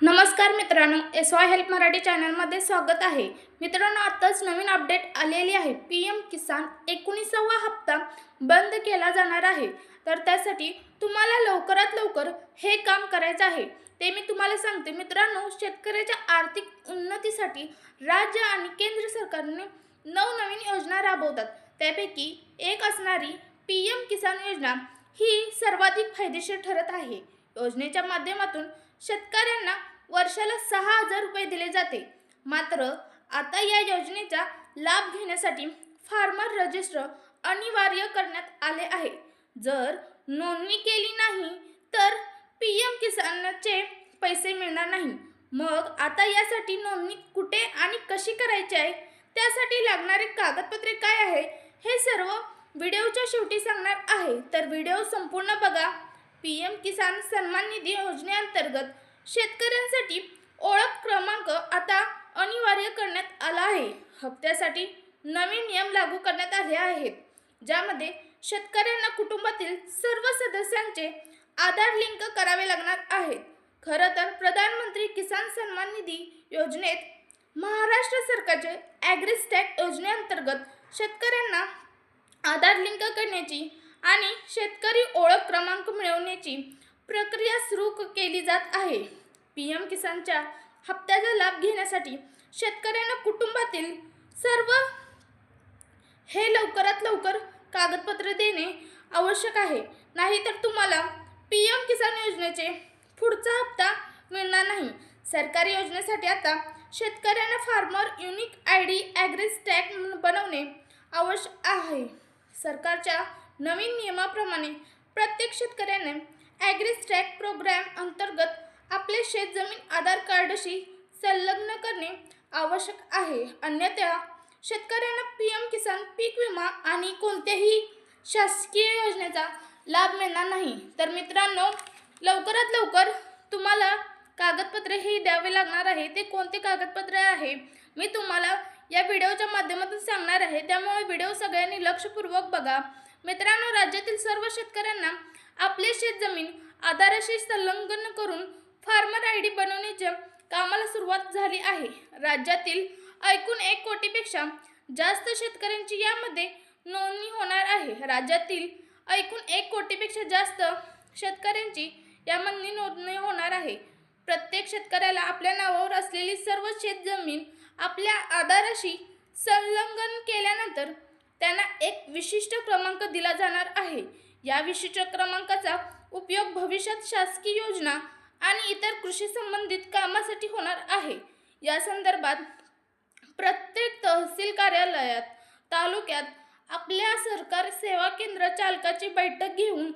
नमस्कार मित्रांनो S Y help Marathi चॅनलमध्ये स्वागत आहे. मित्रांनो आत्ताच नवीन अपडेट आलेली आहे. पी एम किसान एकोणीसावा हप्ता बंद केला जाणार आहे. तर त्यासाठी तुम्हाला लवकरात लवकर हे काम करायचं आहे. ते मी तुम्हाला सांगते. मित्रांनो शेतकऱ्याच्या आर्थिक उन्नतीसाठी राज्य आणि केंद्र सरकारने नवनवीन योजना राबवतात. त्यापैकी एक असणारी पी एम किसान योजना ही सर्वाधिक फायदेशीर ठरत आहे. योजनेच्या माध्यमातून शेतकऱ्यांना वर्षाला सहा हजार रुपये दिले जाते. मात्र आता या योजनेचा लाभ घेण्यासाठी फार्मर रजिस्टर अनिवार्य करण्यात आले आहे. जर नोंदणी केली नाही तर पी एम किसानचे पैसे मिळणार नाही. मग आता यासाठी नोंदणी कुठे आणि कशी करायची आहे? त्यासाठी लागणारे कागदपत्रे काय आहे? हे सर्व व्हिडिओच्या शेवटी सांगणार आहे. तर व्हिडिओ संपूर्ण बघा. पी एम किसान सन्मान निधी योजनेअंतर्गत शेतकऱ्यांसाठी ओळख क्रमांक आता अनिवार्य करण्यात आला आहे. हप्त्यासाठी नवीन नियम लागू करण्यात आले आहेत ज्यामध्ये शेतकऱ्यांना कुटुंबातील सर्व सदस्यांचे आधार लिंक करावे लागणार आहेत. खरं तर प्रधानमंत्री किसान सन्मान निधी योजनेत महाराष्ट्र सरकारचे ॲग्रिस्टॅक योजनेअंतर्गत शेतकऱ्यांना आधार लिंक करण्याची आणि शेतकरी ओळख क्रमांक मिळवण्याची प्रक्रिया सुरू केली जात आहे. पी एम किसानच्या हप्त्याचा लाभ घेण्यासाठी शेतकऱ्यांना कुटुंबातील सर्व हे लवकरात लवकर कागदपत्र देणे आवश्यक आहे. नाहीतर तुम्हाला पी एम किसान योजनेचे पुढचा हप्ता मिळणार नाही. सरकारी योजनेसाठी आता शेतकऱ्यांना farmer unique I D agri stack बनवणे आवश्यक आहे. सरकारच्या नवीन नियमाप्रमाणे प्रत्येक शेतकऱ्याने ॲग्रिस प्रोग्रॅम अंतर्गत आपले शेतजमीन आधार कार्डशी संलग्न करणे आवश्यक आहे. अन्यथा शेतकऱ्यांना पी एम किसान पीक विमा आणि कोणत्याही शासकीय योजनेचा लाभ मिळणार नाही. तर मित्रांनो लवकरात लवकर तुम्हाला कागदपत्रे ही द्यावे लागणार आहे. ते कोणते कागदपत्रे आहे? मी तुम्हाला या व्हिडिओच्या माध्यमातून सांगणार आहे. त्यामुळे व्हिडिओ सगळ्यांनी लक्षपूर्वक बघा. मित्रांनो राज्यातील सर्व शेतकऱ्यांना आपले शेतजमीन आधाराशी संलग्न करून फार्मर आय डी बनवण्याच्या कामाला सुरुवात झाली आहे. राज्यातील ऐकून एक कोटीपेक्षा जास्त शेतकऱ्यांची यामध्ये नोंदणी होणार आहे. राज्यातील ऐकून एक कोटीपेक्षा जास्त शेतकऱ्यांची यामध्ये नोंदणी होणार आहे. प्रत्येक शेतकऱ्याला आपल्या नावावर असलेली सर्व शेतजमीन आपल्या आधाराशी संलग्न केल्यानंतर त्यांना एक विशिष्ट क्रमांक दिला जाणार आहे. या विशिष्ट क्रमांकाचा उपयोग भविष्यात शासकीय योजना आणि इतर कृषी संबंधित कामासाठी होणार आहे. या संदर्भात प्रत्येक तहसील कार्यालयात तालुक्यात आपल्या सरकार सेवा केंद्र चालकाची बैठक घेऊन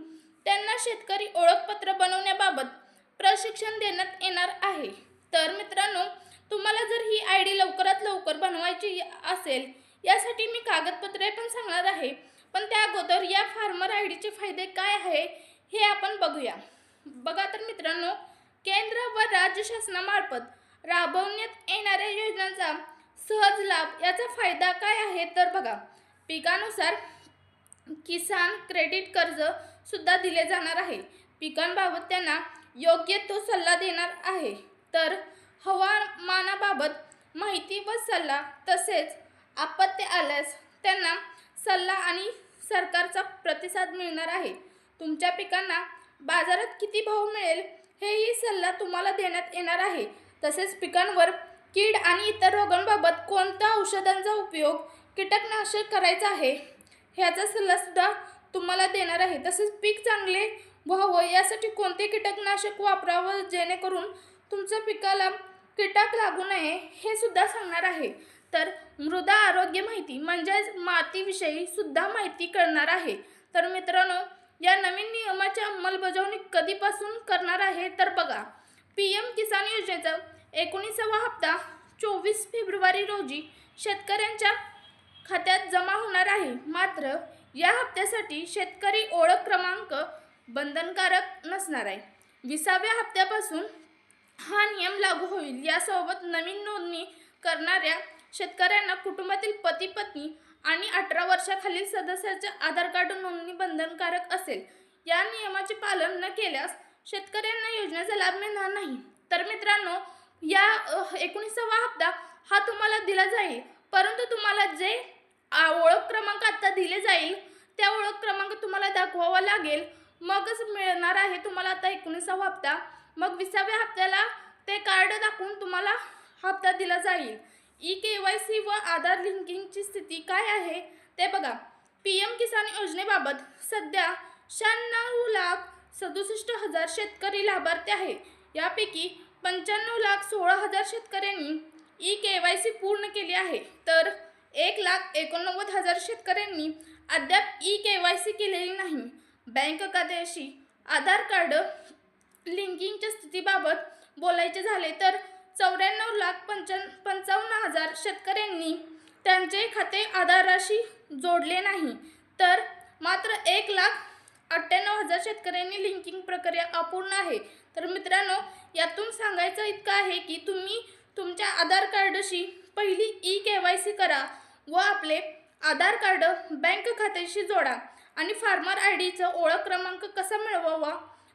त्यांना शेतकरी ओळखपत्र बनवण्याबाबत प्रशिक्षण देण्यात येणार आहे. तर मित्रांनो तुम्हाला जर ही आय डी लवकरात लवकर बनवायची असेल यासाठी मी कागदपत्रे पण सांगणार आहे. पण त्या अगोदर या फार्मर आय डीचे फायदे काय आहे हे आपण बघूया. बघा तर मित्रांनो केंद्र व राज्य शासनामार्फत राबवण्यात येणाऱ्या योजनांचा सहज लाभ याचा फायदा काय आहे तर बघा. पिकानुसार किसान क्रेडिट कर्ज सुद्धा दिले जाणार आहे. पिकांबाबत त्यांना योग्य तो सल्ला देणार आहे. तर हवामानाबाबत माहिती व सल्ला तसेच आपत्ती आल्यास त्यांना सल्ला आणि सरकारचा प्रतिसाद मिळणार आहे. तुमच्या पिकांना बाजारात किती भाव मिळेल हेही सल्ला तुम्हाला देण्यात येणार आहे. तसेच पिकांवर कीड आणि इतर रोगांबाबत कोणत्या औषधांचा उपयोग कीटकनाशक करायचा आहे ह्याचा सल्लासुद्धा तुम्हाला देणार आहे. तसेच पीक चांगले व्हावं यासाठी कोणते कीटकनाशक वापरावं जेणेकरून तुमच्या पिकाला कीटक लागू नये हे सुद्धा सांगणार आहे. तर मृदा आरोग्य माहिती म्हणजेच मातीविषयी सुद्धा माहिती कळणार आहे. तर मित्रांनो या नवीन नियमाची अंमलबजावणी कधीपासून करणार आहे तर बघा. पी एम किसान योजनेचा एकोणीसावा हप्ता चोवीस फेब्रुवारी रोजी शेतकऱ्यांच्या खात्यात जमा होणार आहे. मात्र या हप्त्यासाठी शेतकरी ओळख क्रमांक बंधनकारक नसणार आहे. विसाव्या हप्त्यापासून हा नियम लागू होईल यासोबत नवीन नोंदणी करणाऱ्या शेतकऱ्यांना कुटुंबातील पती पत्नी आणि अठरा वर्षाखालील सदस्याचे आधार कार्ड नोंदणी बंधनकारक असेल. या नियमाचे पालन न केल्यास शेतकऱ्यांना योजनेचा लाभ मिळणार नाही. तर मित्रांनो या एकोणीसावा हप्ता हा तुम्हाला दिला जाईल. परंतु तुम्हाला जे ओळख क्रमांक आता दिले जाईल त्या ओळख क्रमांक तुम्हाला दाखवावा लागेल. मगच मिळणार आहे तुम्हाला आता एकोणीसावा हप्ता. मग विसाव्या हप्त्याला ते कार्ड दाखवून तुम्हाला हप्ता दिला जाईल. ई के वाय सी व आधार लिंकिंगची स्थिती काय आहे ते बघा. पी एम किसान योजनेबाबत सध्या शहाण्णव लाख सदुसष्ट हजार शेतकरी लाभार्थी आहे. यापैकी पंच्याण्णव लाख सोळा हजार शेतकऱ्यांनी ई के वाय सी पूर्ण केली आहे. तर एक लाख एकोणनव्वद हजार शेतकऱ्यांनी अद्याप ई के वाय सी केलेली नाही. बँक खात्याशी आधार कार्ड लिंकिंगच्या स्थितीबाबत बोलायचे झाले तर चौऱ्याण्णव लाख पंच्या पंचावन्न हजार शेतकऱ्यांनी त्यांचे खाते आधाराशी जोडले नाही. तर मात्र एक लाख अठ्ठ्याण्णव हजार शेतकऱ्यांनी लिंकिंग प्रक्रिया अपूर्ण आहे. तर मित्रांनो यातून सांगायचं इतकं आहे की तुम्ही तुमच्या आधार कार्डशी पहिली ई के वाय सी करा व आपले आधार कार्ड बँक खात्याशी जोडा आणि फार्मर आय डीचं ओळख क्रमांक कसा मिळवावा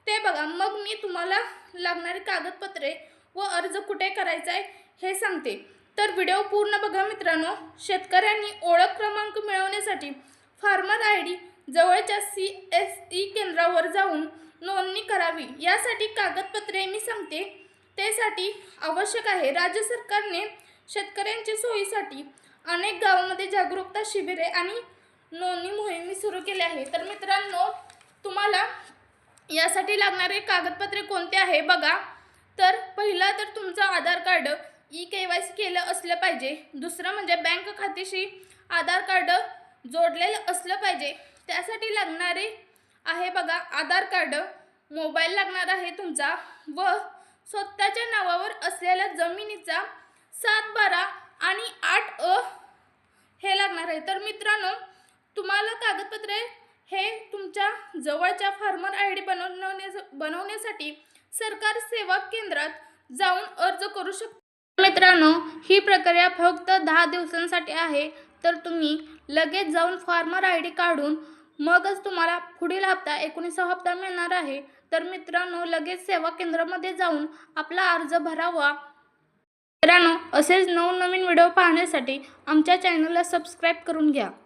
ते बघा. मग मी तुम्हाला लागणारी कागदपत्रे व अर्ज कुठे करायचा आहे हे सांगते. तर व्हिडिओ पूर्ण बघा मित्रांनो. शेतकऱ्यांनी ओळख क्रमांक मिळवण्यासाठी फार्मर आय डी जवळच्या सी एस ई केंद्रावर जाऊन नोंदणी करावी. यासाठी कागदपत्रे मी सांगते. त्यासाठी आवश्यक आहे. राज्य सरकारने शेतकऱ्यांच्या सोयीसाठी अनेक गावामध्ये जागरूकता शिबिरे आणि नोंदणी मोहिमी सुरू केली आहे तर मित्रांनो तुम्हाला यासाठी लागणारे कागदपत्रे कोणते आहे? बघा. तर पहिला तर तुमचं Aadhaar card E K Y C केलं असलं पाहिजे. दुसरं म्हणजे बँक खात्याशी आधार कार्ड जोडलेलं असलं पाहिजे. त्यासाठी लागणारे आहे बघा आधार कार्ड. मोबाईल लागणार आहे तुमचा व स्वतःच्या नावावर असलेल्या जमिनीचा सात बारा आणि आठ अ हे लागणार आहे. तर मित्रांनो तुम्हाला कागदपत्रे हे तुमच्या जवळच्या फार्मर आय डी बनवण्यास बनवण्यासाठी सरकार सेवा केंद्रात जाऊन अर्ज करू शकता. मित्रांनो ही प्रक्रिया फक्त दहा दिवसांसाठी आहे तर तुम्ही लगेच जाऊन फार्मर आय डी काढून मगच तुम्हाला पुढील हप्ता एकोणीसावा हप्ता मिळणार आहे. तर मित्रांनो लगेच सेवा केंद्रामध्ये जाऊन आपला अर्ज भरावा. मित्रांनो असेच नवनवीन व्हिडिओ पाहण्यासाठी आमच्या चॅनलला सबस्क्राईब करून घ्या.